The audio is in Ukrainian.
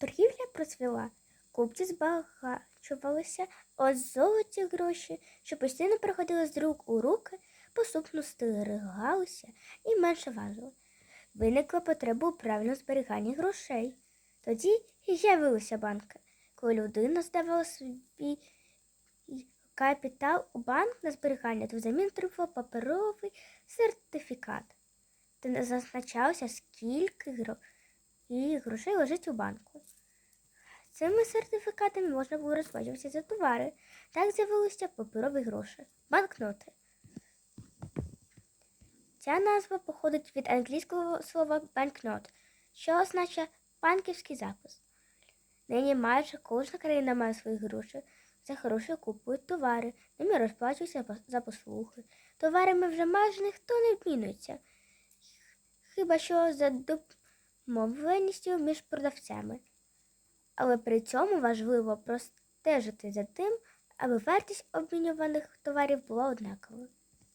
Торгівля процвіла, купці збагачувалися, а от золоті гроші, що постійно переходили з рук у руки, поступно стигалися і менше важили. Виникла потреба у правильному зберіганні грошей. Тоді і з'явилися банки, коли людина здавала свій капітал у банк на зберігання, то взамін отримувала паперовий сертифікат, де зазначалося, скільки гро... і грошей лежить у банку. Цими сертифікатами можна було розплачуватися за товари. Так з'явилися паперові гроші, банкноти. Ця назва походить від англійського слова banknote, що означає банківський запис. Нині майже кожна країна має свої гроші. За гроші купують товари, ними розплачуються за послуги. Товарами вже майже ніхто не обмінюється, хіба що за домовленістю між продавцями. Але при цьому важливо простежити за тим, аби вартість обмінюваних товарів була однаковою.